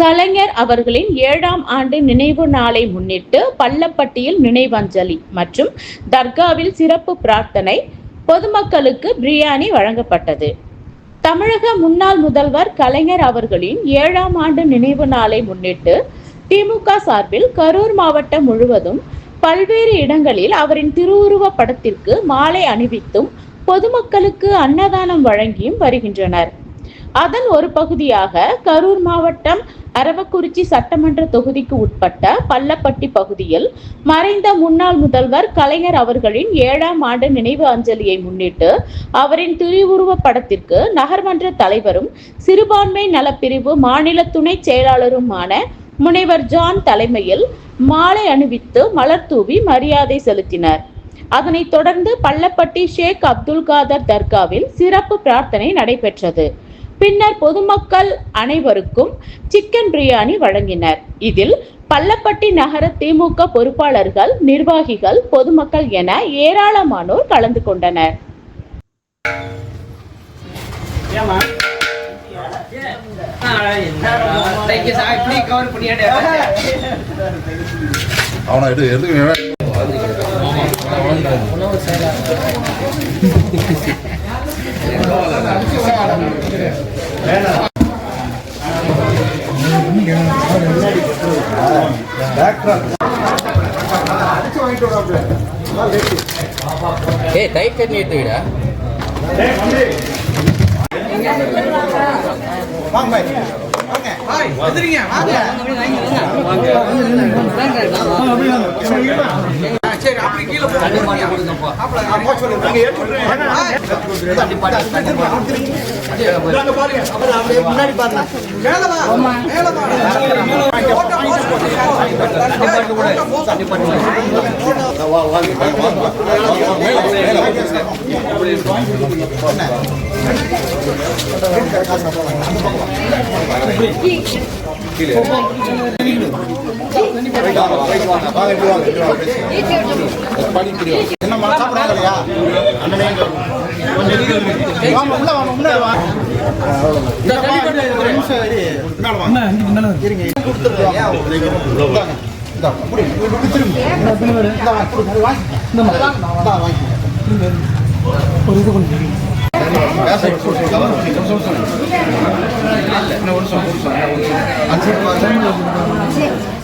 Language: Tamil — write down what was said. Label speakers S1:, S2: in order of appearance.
S1: கலைஞர் அவர்களின் ஏழாம் ஆண்டு நினைவு நாளை முன்னிட்டு பள்ளப்பட்டியில் நினைவஞ்சலி மற்றும் தர்காவில் சிறப்பு பிரார்த்தனை பொதுமக்களுக்கு பிரியாணி வழங்கப்பட்டது. தமிழக முன்னாள் முதல்வர் கலைஞர் அவர்களின் ஏழாம் ஆண்டு நினைவு நாளை முன்னிட்டு திமுக சார்பில் கரூர் மாவட்டம் முழுவதும் பல்வேறு இடங்களில் அவரின் திருவுருவப் படத்திற்கு மாலை அணிவித்தும் பொதுமக்களுக்கு அன்னதானம் வழங்கியும் வருகின்றனர். அதன் ஒரு பகுதியாக கரூர் மாவட்டம் அரவக்குறிச்சி சட்டமன்ற தொகுதிக்கு உட்பட்ட பள்ளப்பட்டி பகுதியில் மறைந்த முன்னாள் முதல்வர் கலைஞர் அவர்களின் ஏழாம் ஆண்டு நினைவு அஞ்சலியை முன்னிட்டு அவரின் திருவுருவ படத்திற்கு நகர்மன்ற தலைவரும் சிறுபான்மை நலப்பிரிவு மாநில துணை செயலாளருமான முனைவர் ஜான் தலைமையில் மாலை அணிவித்து மலர் தூவி மரியாதை செலுத்தினர். அதனைத் தொடர்ந்து பள்ளப்பட்டி ஷேக் அப்துல் காதர் தர்காவில் சிறப்பு பிரார்த்தனை நடைபெற்றது. பின்னர் பொதுமக்கள் அனைவருக்கும் சிக்கன் பிரியாணி வழங்கினர். இதில் பள்ளப்பட்டி நகர திமுக பொறுப்பாளர்கள் நிர்வாகிகள் பொதுமக்கள் என ஏராளமானோர் கலந்து கொண்டனர்.
S2: அவனை
S3: ஏய் டைட் கட்டி எடுத்துக்கிடா
S2: வாங்க வாங்க. முன்னாடி வாங்க. ஒரு நிமிஷம் இரு. முன்னால வாங்க. இருங்க. கொடுத்துருங்க. இந்தாங்க. இந்தா, புடி. இப்படி திரும்பு. இந்தா, வாங்க, கொடுங்க. வாங்கிக்கங்க. இந்தா, வாங்கிக்கங்க. பேச விட்டு சொல்லுங்க. கவர் பண்ணி, சொல்லு, சொல்லு. இன்னும் ஒரு நிமிஷம், ஒரு நிமிஷம். அஞ்சு ரூபாய்.